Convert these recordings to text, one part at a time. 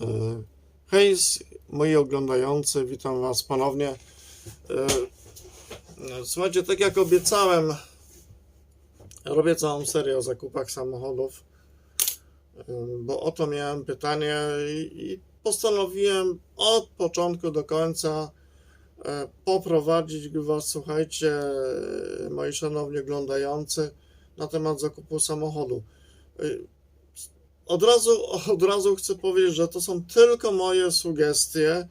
E, Hej, moi oglądający, witam Was ponownie. E, Słuchajcie, tak jak obiecałem, robię całą serię o zakupach samochodów, e, bo o to miałem pytanie i postanowiłem od początku do końca poprowadzić Was, słuchajcie, moi szanowni oglądający, na temat zakupu samochodu. E, od razu, od razu chcę powiedzieć, że to są tylko moje sugestie.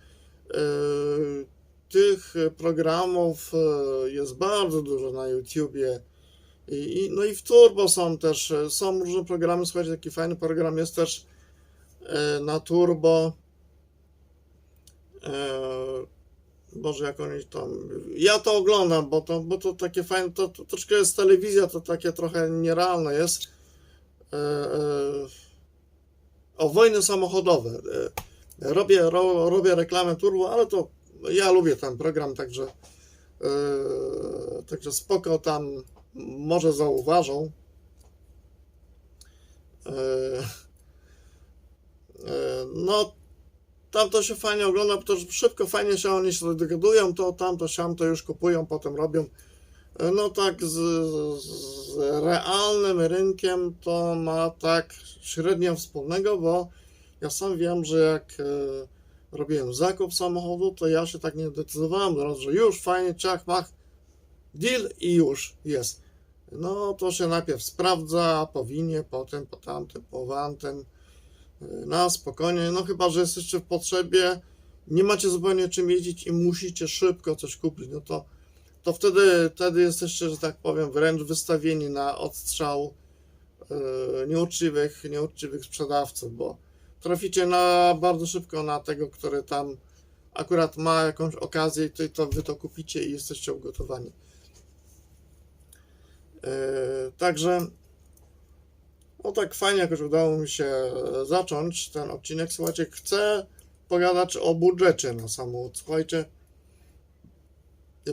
Yy, Tych programów yy, jest bardzo dużo na YouTubie. I, no i w Turbo są też, yy, są różne programy, słuchajcie, taki fajny program jest też na Turbo. Boże, jak oni tam. Ja to oglądam, bo to, bo to takie fajne, to, to troszkę jest telewizja, to takie trochę nierealne jest. Yy, yy, o wojny samochodowe. E, Robię, ro, robię reklamę turbo, ale to ja lubię ten program, także, e, także spoko tam może zauważą. E, no, tam to się fajnie ogląda, bo to szybko, fajnie się oni się dogadują, to tam, to siam, to już kupują, potem robią. No tak, z, z realnym rynkiem to ma tak średnio wspólnego, bo ja sam wiem, że jak e, robiłem zakup samochodu, to ja się tak nie decydowałem, że już fajnie, ciach, mach, deal i już jest. No to się najpierw sprawdza, po winie, potem po tamtym, po wantym, e, na spokojnie, no chyba, że jesteście w potrzebie, nie macie zupełnie czym jeździć i musicie szybko coś kupić, no to to wtedy, wtedy jesteście, że tak powiem, wręcz wystawieni na odstrzał e, nieuczciwych, nieuczciwych sprzedawców, bo traficie na bardzo szybko na tego, który tam akurat ma jakąś okazję i to, to wy to kupicie i jesteście ugotowani. E, Także no tak fajnie jakoś udało mi się zacząć ten odcinek. Słuchajcie, chcę pogadać o budżecie na samochód. Słuchajcie,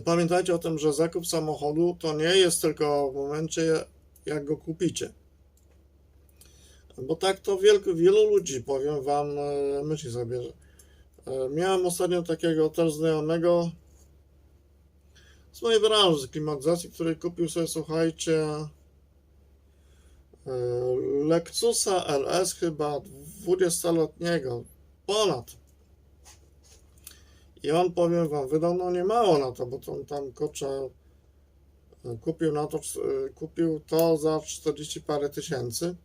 Pamiętajcie o tym, że zakup samochodu to nie jest tylko w momencie, jak go kupicie. Bo tak to wielu, wielu ludzi, powiem Wam, e, myśli sobie, że e, miałem ostatnio takiego też znajomego z mojej branży, z klimatyzacji, który kupił sobie, słuchajcie, e, Lexusa LS chyba 20-letniego, ponad i on, powiem wam, wydał no nie mało na to, bo on tam kurczę e, kupił na to, e, kupił to za 40 parę tysięcy.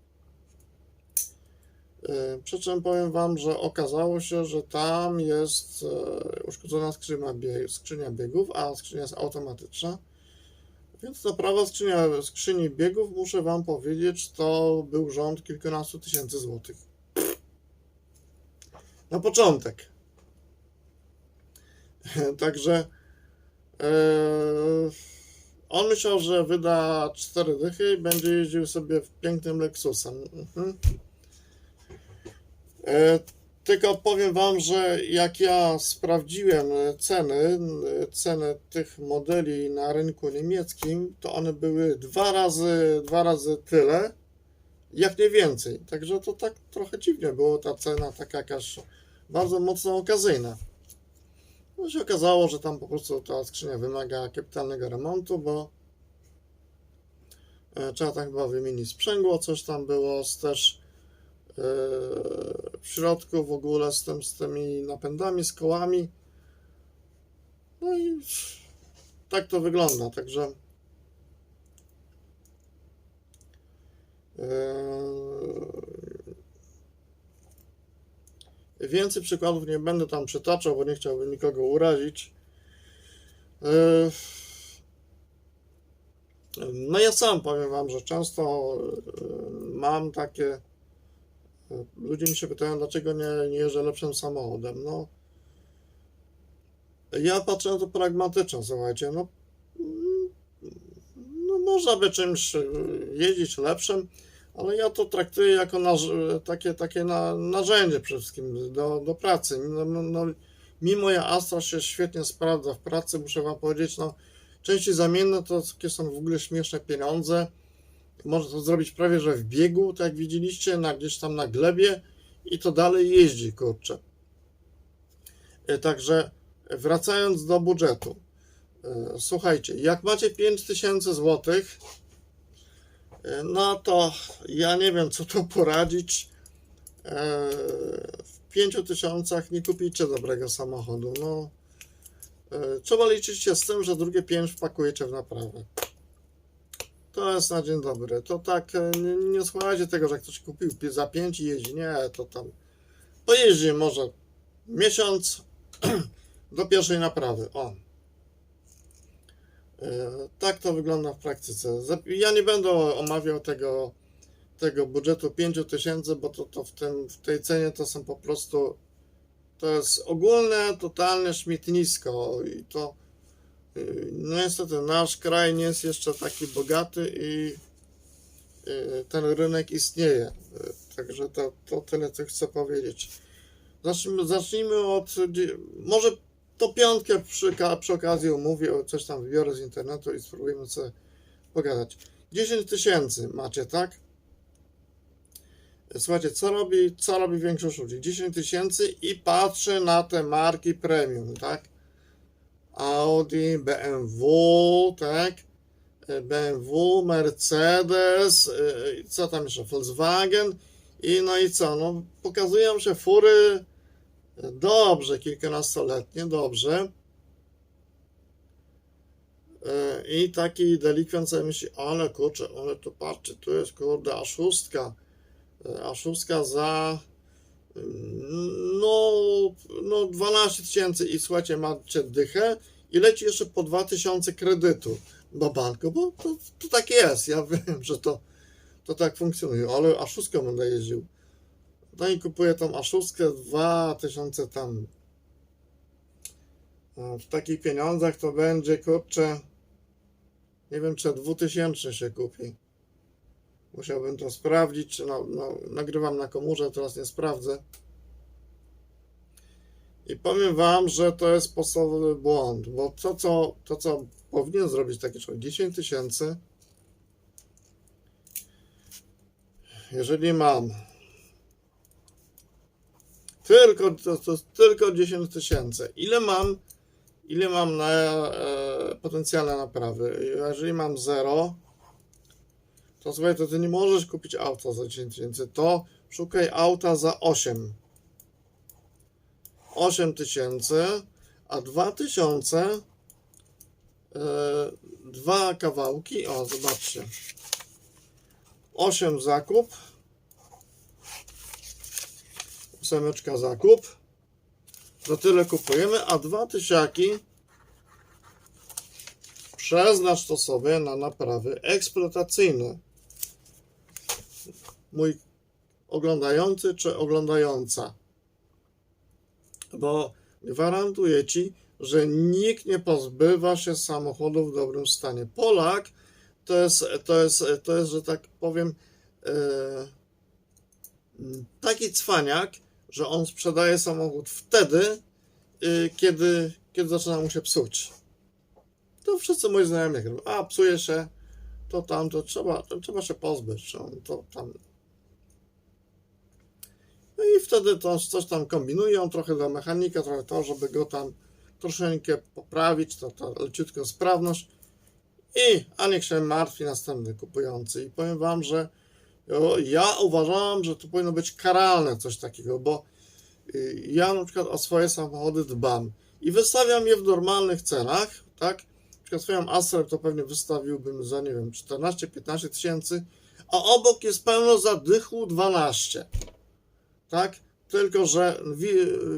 E, Przy czym powiem wam, że okazało się, że tam jest uszkodzona skrzynia, bie- skrzynia biegów, a skrzynia jest automatyczna. Więc naprawa skrzynia, skrzyni biegów, muszę wam powiedzieć, to był rząd kilkunastu tysięcy złotych. Na początek. Także e, on myślał, że wyda cztery dychy i będzie jeździł sobie w pięknym Lexusem. Mhm. E, tylko powiem wam, że jak ja sprawdziłem ceny, ceny tych modeli na rynku niemieckim, to one były dwa razy, dwa razy tyle, jak nie więcej. Także to tak trochę dziwnie było ta cena taka jakaś bardzo mocno okazyjna. No się okazało, że tam po prostu ta skrzynia wymaga kapitalnego remontu, bo e, trzeba tam chyba wymienić sprzęgło, coś tam było z też e, w środku w ogóle z, tym, z tymi napędami, z kołami. No i tak to wygląda, także e, Więcej przykładów nie będę tam przytaczał, bo nie chciałbym nikogo urazić. E, No ja sam powiem Wam, że często e, mam takie. e, Ludzie mi się pytają, dlaczego nie, nie jeżdżę lepszym samochodem. No, ja patrzę na to pragmatycznie, słuchajcie. No, mm, no można by czymś jeździć lepszym, ale ja to traktuję jako takie, takie na, narzędzie przede wszystkim do, do pracy. No, no, no, mi Astra się świetnie sprawdza w pracy, muszę Wam powiedzieć, no części zamienne to takie są w ogóle śmieszne pieniądze. Można to zrobić prawie, że w biegu, tak jak widzieliście, na, gdzieś tam na glebie i to dalej jeździ, kurczę. E, Także wracając do budżetu. E, Słuchajcie, jak macie 5000 złotych, no to ja nie wiem, co tu poradzić. E, W 5000 nie kupicie dobrego samochodu. No, e, trzeba liczyć się z tym, że drugie 5 wpakujecie w naprawę. To jest na dzień dobry. To tak, e, nie, nie słuchajcie tego, że ktoś kupił pi- za 5 i jeździ. Nie, to tam pojeździ może miesiąc do pierwszej naprawy. O. E, Tak to wygląda w praktyce. Ja nie będę omawiał tego, tego budżetu 5000, bo to, to w, tym, w tej cenie to są po prostu to jest ogólne, totalne śmietnisko i to y, no niestety nasz kraj nie jest jeszcze taki bogaty i y, ten rynek istnieje. Y, Także to, to tyle, co chcę powiedzieć. Zacznijmy, zacznijmy od. Może to piątkę przy, przy okazji omówię, o coś tam wybiorę z internetu i spróbujemy sobie pogadać. 10 tysięcy macie, tak? Słuchajcie, co robi, co robi większość ludzi? 10 tysięcy i patrzę na te marki premium, tak? Audi, BMW, tak? BMW, Mercedes, yy, co tam jeszcze? Volkswagen i no i co? No, pokazują się fury dobrze, kilkunastoletnie, dobrze. Yy, I taki delikwent sobie myśli, ale kurczę, ale tu patrzcie, tu jest kurde, a szóstka, Yy, a szóstka za yy, no, no 12 tysięcy i słuchajcie, macie dychę i leci jeszcze po 2000 kredytu do banku, bo to, to tak jest, ja wiem, że to, to tak funkcjonuje, ale a szóstką będę jeździł. No i kupuję tą A6 2000 tam. W takich pieniądzach to będzie kurczę. Nie wiem, czy 2000 się kupi. Musiałbym to sprawdzić, czy no, no, nagrywam na komórze, teraz nie sprawdzę. I powiem Wam, że to jest podstawowy błąd, bo to, co, to, co powinien zrobić taki człowiek, 10 tysięcy, jeżeli mam tylko, to, to tylko 10 tysięcy. Ile mam, ile mam na e, potencjalne naprawy? Jeżeli mam 0, to słuchaj, to ty nie możesz kupić auta za 10 tysięcy. To szukaj auta za 8. 8 tysięcy, a 2 tysiące e, dwa kawałki. O, zobaczcie. 8 zakup. Ósemeczka zakup. To tyle kupujemy, a dwa tysiaki przeznacz to sobie na naprawy eksploatacyjne. Mój oglądający czy oglądająca. Bo gwarantuję Ci, że nikt nie pozbywa się samochodu w dobrym stanie. Polak to jest, to jest, to jest że tak powiem, e, taki cwaniak, że on sprzedaje samochód wtedy, y, kiedy, kiedy zaczyna mu się psuć. To wszyscy moi znajomi robią, a psuje się, to tam, to trzeba, to trzeba się pozbyć, to tam. No i wtedy to coś tam kombinują, trochę do mechanika, trochę to, żeby go tam troszeczkę poprawić, to, to leciutką sprawność i, a niech się martwi następny kupujący. I powiem Wam, że Ja uważam, że to powinno być karalne coś takiego, bo y, ja na przykład o swoje samochody dbam i wystawiam je w normalnych cenach, tak? Na przykład swoją Astrę to pewnie wystawiłbym za, nie wiem, 14-15 tysięcy, a obok jest pełno zadychu 12, tak? Tylko, że wi,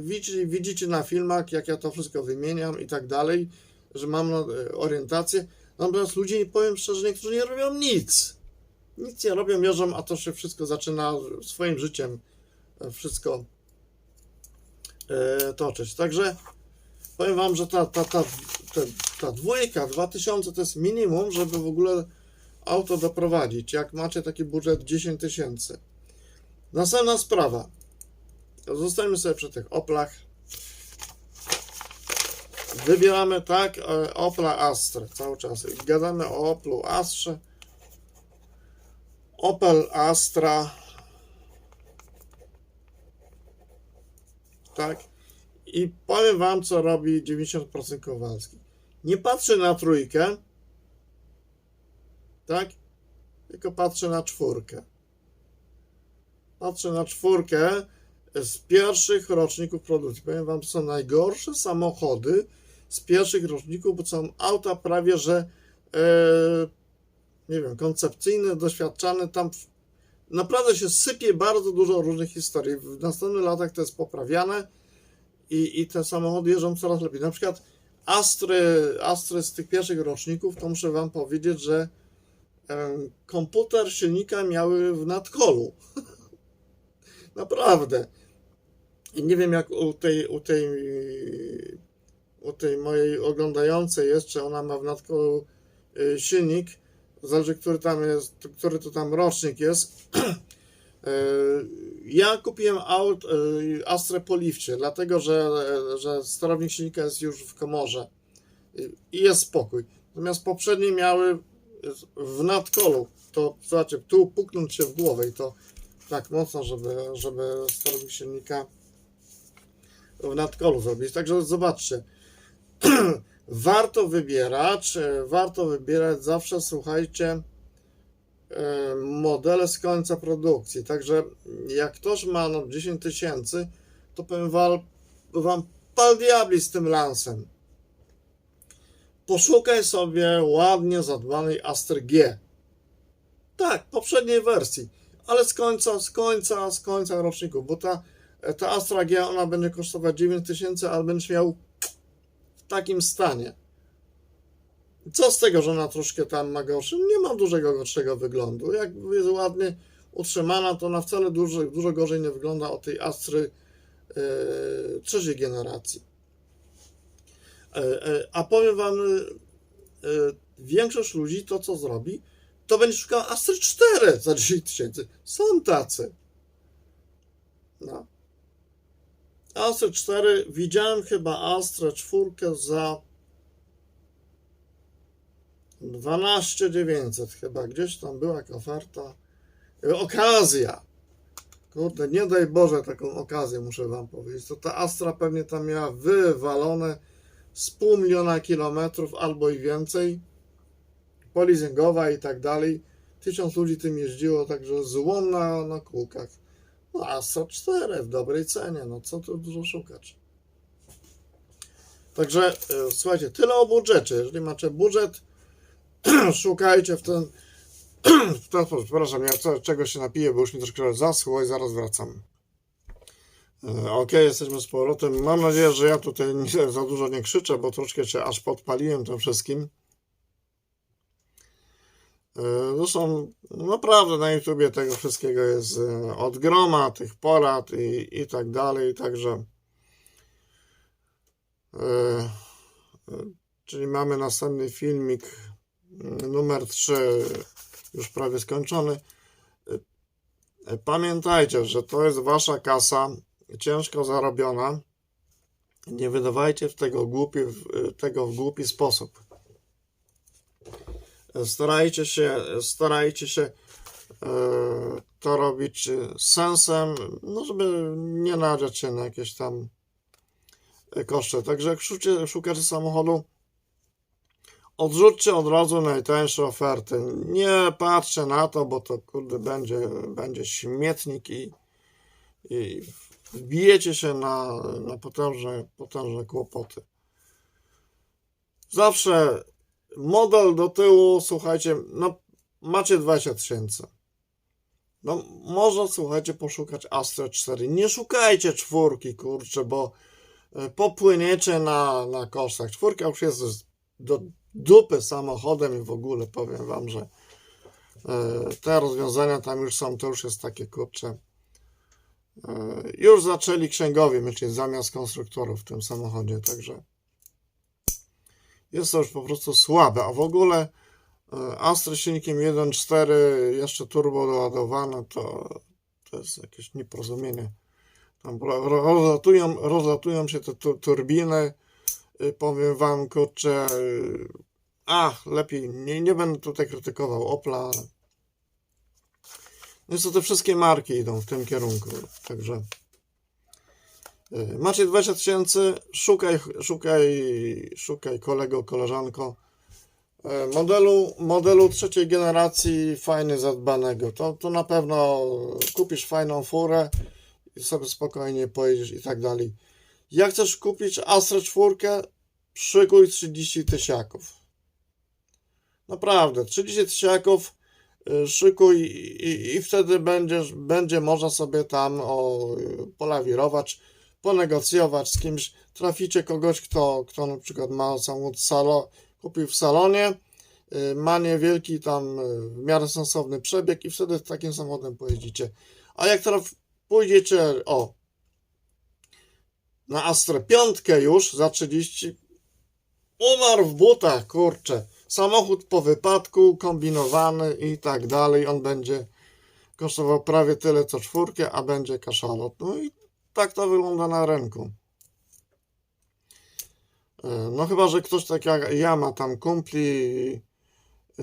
widzicie, widzicie na filmach, jak ja to wszystko wymieniam i tak dalej, że mam na- orientację. Natomiast ludzie, powiem szczerze, niektórzy nie robią nic nic nie robią, mierzą, a to się wszystko zaczyna swoim życiem e, wszystko e, toczyć. Także powiem Wam, że ta, ta, ta, ta, ta dwójka, 2000 to jest minimum, żeby w ogóle auto doprowadzić. Jak macie taki budżet 10 tysięcy. Następna sprawa. Zostańmy sobie przy tych Oplach. Wybieramy tak e, Opla Astra cały czas. Gadamy o Oplu Astrze. Opel Astra tak? I powiem wam, co robi 90% Kowalski. Nie patrzy na trójkę, tak? Tylko patrzy na czwórkę. Patrzę na czwórkę z pierwszych roczników produkcji. Powiem wam, są najgorsze samochody z pierwszych roczników, bo są auta prawie, że e, nie wiem, koncepcyjne, doświadczane. Tam naprawdę się sypie bardzo dużo różnych historii. W następnych latach to jest poprawiane i, i te samochody jeżdżą coraz lepiej. Na przykład Astry, Astry z tych pierwszych roczników, to muszę wam powiedzieć, że komputer silnika miały w nadkolu. Naprawdę. I nie wiem jak u tej, u tej, u tej mojej oglądającej jest, czy ona ma w nadkolu y, silnik, zależy który tam jest, który to tam rocznik jest. Y, Ja kupiłem aut y, Astrę po lifcie, dlatego że, że sterownik silnika jest już w komorze i jest spokój. Natomiast poprzednie miały w nadkolu, to zobaczcie, tu puknąć się w głowę i to tak mocno, żeby, żeby sterownik silnika w nadkolu zrobić. Także zobaczcie, warto wybierać, e, warto wybierać zawsze, słuchajcie, e, modele z końca produkcji. Także jak ktoś ma no 10 tysięcy, to powiem wam, wam pal diabli z tym lansem. Poszukaj sobie ładnie zadbanej Astry G. Tak, poprzedniej wersji, ale z końca, z końca, z końca roczników, bo ta, ta Astra G, ona będzie kosztować 9000 tysięcy, ale będziesz miał takim stanie. Co z tego, że ona troszkę tam ma gorszy? Nie ma dużego gorszego wyglądu. Jak jest ładnie utrzymana, to ona wcale dużo, dużo gorzej nie wygląda od tej Astry yy, trzeciej generacji. E, A powiem wam, e, większość ludzi to co zrobi, to będzie szukała Astry 4 za 10 tysięcy. Są tacy. No. Astra 4, widziałem chyba Astra 4 za 12 900 chyba, gdzieś tam była jaka oferta. E, Okazja. Kurde, nie daj Boże taką okazję, muszę wam powiedzieć. To ta Astra pewnie tam miała wywalone z pół miliona kilometrów albo i więcej. Polizingowa i tak dalej. Tysiąc ludzi tym jeździło, także złom na, na kółkach. Astra 4 w dobrej cenie, no co tu dużo szukać. Także e, słuchajcie, tyle o budżecie. Jeżeli macie budżet, szukajcie w ten, w ten sposób. Przepraszam, ja czegoś się napiję, bo już mi troszkę zaschło i zaraz wracam. E, Ok, jesteśmy z powrotem. Mam nadzieję, że ja tutaj za dużo nie krzyczę, bo troszkę się aż podpaliłem tym wszystkim. E, Zresztą naprawdę na YouTubie tego wszystkiego jest e, od groma, tych porad i, i tak dalej, także e, czyli mamy następny filmik mm, numer 3 już prawie skończony. Pamiętajcie, że to jest wasza kasa, ciężko zarobiona. Nie wydawajcie tego, głupi, tego w głupi sposób starajcie się, starajcie się e, to robić z sensem, no żeby nie nadziać się na jakieś tam e, koszty. Także jak szukacie, szukacie samochodu, odrzućcie od razu najtańsze oferty. Nie patrzcie na to, bo to kurde będzie, będzie śmietnik i, i wbijecie się na, na potężne, potężne kłopoty. Zawsze model do tyłu, słuchajcie, no macie 20 tysięcy. No można, słuchajcie, poszukać Astra 4. Nie szukajcie czwórki, kurczę, bo e, popłyniecie na, na kosztach. Czwórka już jest do dupy samochodem i w ogóle powiem wam, że e, te rozwiązania tam już są, to już jest takie, kurczę, e, już zaczęli księgowie myśleć zamiast konstruktorów w tym samochodzie, także jest to już po prostu słabe, a w ogóle e, z silnikiem 1.4 jeszcze turbo doładowane to, to jest jakieś nieporozumienie. Tam ro- ro- rozlatują, rozlatują się te tu, turbiny, y, powiem wam, kurczę, y, ach, lepiej, nie, nie będę tutaj krytykował Opla, niestety wszystkie marki idą w tym kierunku, także Macie 20 tysięcy, szukaj, szukaj, szukaj kolego, koleżanko y, modelu, modelu trzeciej generacji fajnie zadbanego. To, to na pewno kupisz fajną furę i sobie spokojnie pojedziesz i tak dalej. Jak chcesz kupić Astra 4, szykuj 30 tysiaków. Naprawdę, 30 tysiaków y, szykuj i, i wtedy będziesz, będzie można sobie tam o, polawirować, ponegocjować z kimś. Traficie kogoś, kto, kto na przykład ma samochód salo, kupił w salonie, y, ma niewielki tam y, w miarę sensowny przebieg i wtedy takim samochodem pojeździcie. A jak teraz pójdziecie, o, na Astrę piątkę już za 30, umarł w butach, kurczę. Samochód po wypadku, kombinowany i tak dalej. On będzie kosztował prawie tyle co czwórkę, a będzie kaszalot. No i tak to wygląda na rynku. E, No chyba, że ktoś tak jak ja ma tam kumpli,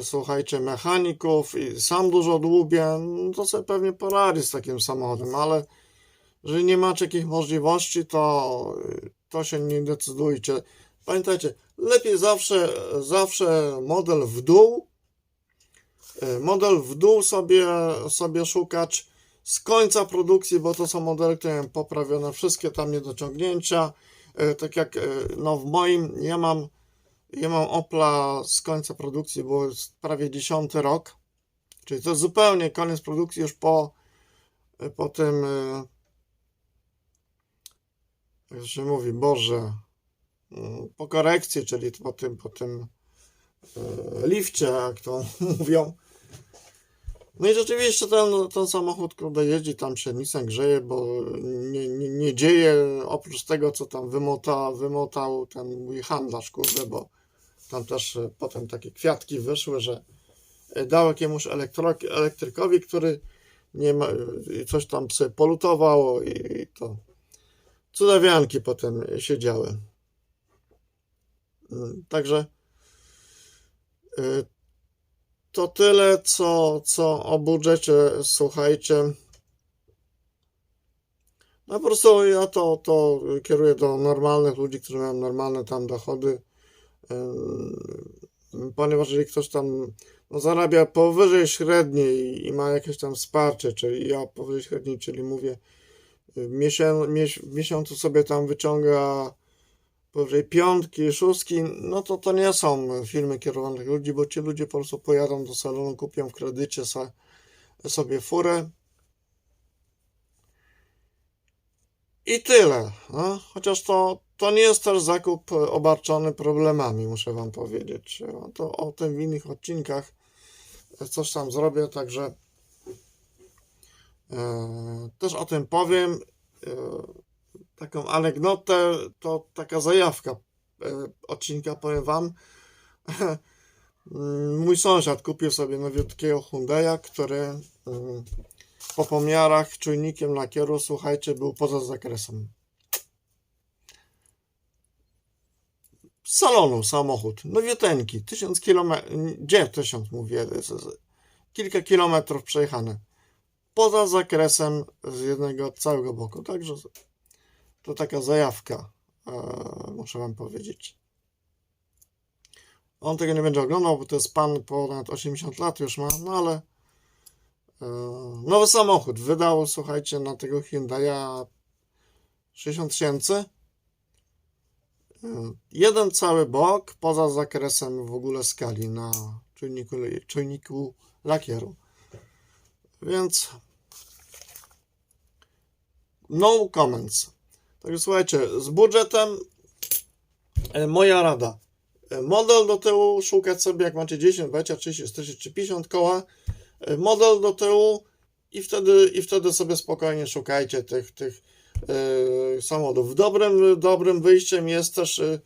słuchajcie, mechaników i sam dużo dłubie, no to sobie pewnie poradzi z takim samochodem, ale jeżeli nie macie takich możliwości, to, to się nie decydujcie. Pamiętajcie, lepiej zawsze, zawsze model w dół, e, model w dół sobie, sobie szukać z końca produkcji, bo to są modele, które poprawione wszystkie tam niedociągnięcia. E, Tak jak e, no w moim, ja mam, ja mam Opla z końca produkcji, bo jest prawie 10 rok, czyli to zupełnie koniec produkcji już po, po tym, e, jak się mówi, Boże, mm, po korekcji, czyli po tym, po tym e, lifcie, jak to mówią. No i rzeczywiście ten, ten samochód, kurde, jeździ, tam się nie grzeje, bo nie, nie, nie dzieje, oprócz tego, co tam wymota, wymotał ten mój handlarz, kurde, bo tam też e, potem takie kwiatki wyszły, że e, dał jakiemuś elektro, elektrykowi, który nie ma, e, coś tam sobie polutowało i, i to cudawianki potem siedziały. Mm, Także to tyle, co, co o budżecie, słuchajcie. No po prostu ja to, to kieruję do normalnych ludzi, którzy mają normalne tam dochody. Ponieważ jeżeli ktoś tam no, zarabia powyżej średniej i ma jakieś tam wsparcie, czyli ja powyżej średniej, czyli mówię w miesiącu sobie tam wyciąga powyżej piątki, szóstki, no to to nie są firmy kierowane ludzi, bo ci ludzie po prostu pojadą do salonu, kupią w kredycie sobie furę. I tyle. No? Chociaż to, to nie jest też zakup obarczony problemami, muszę Wam powiedzieć. No To o tym w innych odcinkach coś tam zrobię, także e, też o tym powiem. Taką anegdotę, to taka zajawka e, odcinka, powiem Wam. Mój sąsiad kupił sobie nowiutkiego Hyundai'a, który mm, po pomiarach czujnikiem lakieru, słuchajcie, był poza zakresem. Z salonu samochód, nowiuteńki, 1000 km, gdzie 1000 mówię, kilka kilometrów przejechane. Poza zakresem z jednego całego boku, także to taka zajawka, e, muszę wam powiedzieć. On tego nie będzie oglądał, bo to jest pan ponad 80 lat już ma, no ale e, nowy samochód wydał, słuchajcie, na tego Hyundai'a 60 tysięcy. E, Jeden cały bok poza zakresem w ogóle skali na czujniku, czujniku lakieru. Więc no comments. Także słuchajcie, z budżetem e, moja rada. E, Model do tyłu szukać sobie, jak macie 10, 20, 30, 40 czy 50 koła. e, Model do tyłu i wtedy, i wtedy sobie spokojnie szukajcie tych, tych e, samochodów. Dobrym, dobrym wyjściem jest też e,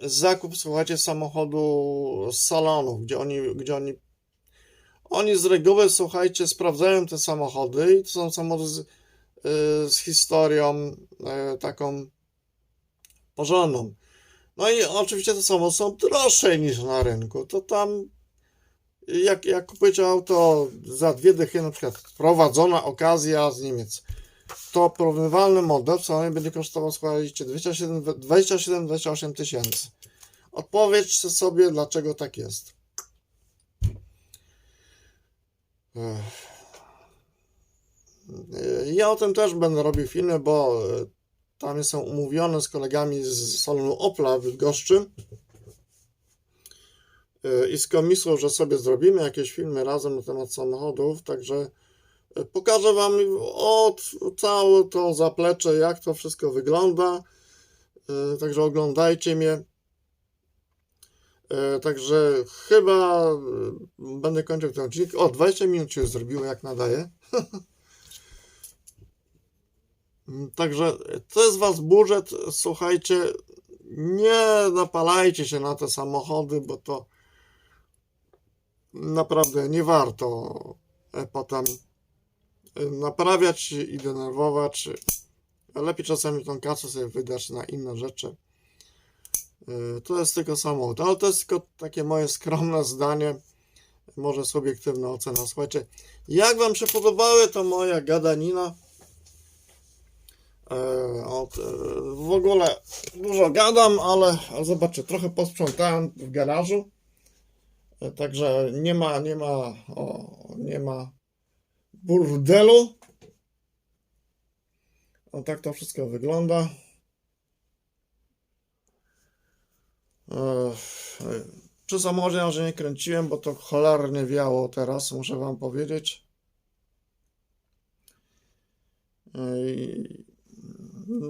zakup, słuchajcie, samochodu z salonu, gdzie oni, gdzie oni oni z reguły, słuchajcie, sprawdzają te samochody i to są samochody z, z historią y, taką porządną. No i oczywiście te samochody są droższe niż na rynku. To tam, jak, jak kupujecie auto za dwie dychy, na przykład prowadzona okazja z Niemiec, to porównywalny model w salonie będzie kosztował, słuchajcie, 27-28 tysięcy. Odpowiedzcie sobie, dlaczego tak jest. Ech. Ja o tym też będę robił filmy, bo e, tam jestem umówiony z kolegami z salonu Opla w Bydgoszczy e, i z komisją, że sobie zrobimy jakieś filmy razem na temat samochodów, także e, pokażę Wam od całe to zaplecze, jak to wszystko wygląda, także oglądajcie mnie. Także chyba będę kończył ten odcinek. O, 20 minut się zrobiło, jak nadaje. Mm, Także to jest Was budżet. Słuchajcie, nie napalajcie się na te samochody, bo to naprawdę nie warto e, potem e, naprawiać i denerwować. Lepiej czasami tą kasę sobie wydać na inne rzeczy. E, To jest tylko samochód, ale to jest tylko takie moje skromne zdanie, może subiektywna ocena. Słuchajcie, jak Wam się podobały to moja gadanina? E, e, w ogóle dużo gadam, ale zobaczcie, trochę posprzątałem w garażu. E, Także nie ma, nie ma, o, nie ma burdelu. O tak to wszystko wygląda. Przy samochodzie ja że nie kręciłem, bo to cholernie wiało teraz, muszę wam powiedzieć.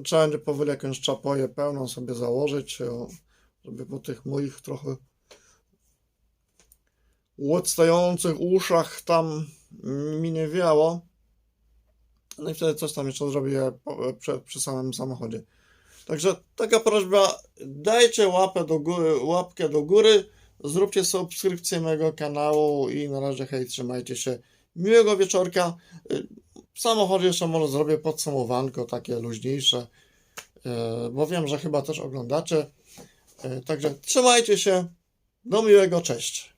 Trzeba będzie powoli jakąś czapoję pełną sobie założyć, żeby po tych moich trochę odstających uszach tam mi nie wiało. No i wtedy coś tam jeszcze zrobię przy, przy samym samochodzie. Także taka prośba, dajcie łapę do góry, łapkę do góry, zróbcie subskrypcję mojego kanału i na razie hej, trzymajcie się. Miłego wieczorka. W samochodzie jeszcze może zrobię podsumowanko takie luźniejsze, y, bo wiem, że chyba też oglądacie. Y, Także trzymajcie się. Do miłego, cześć.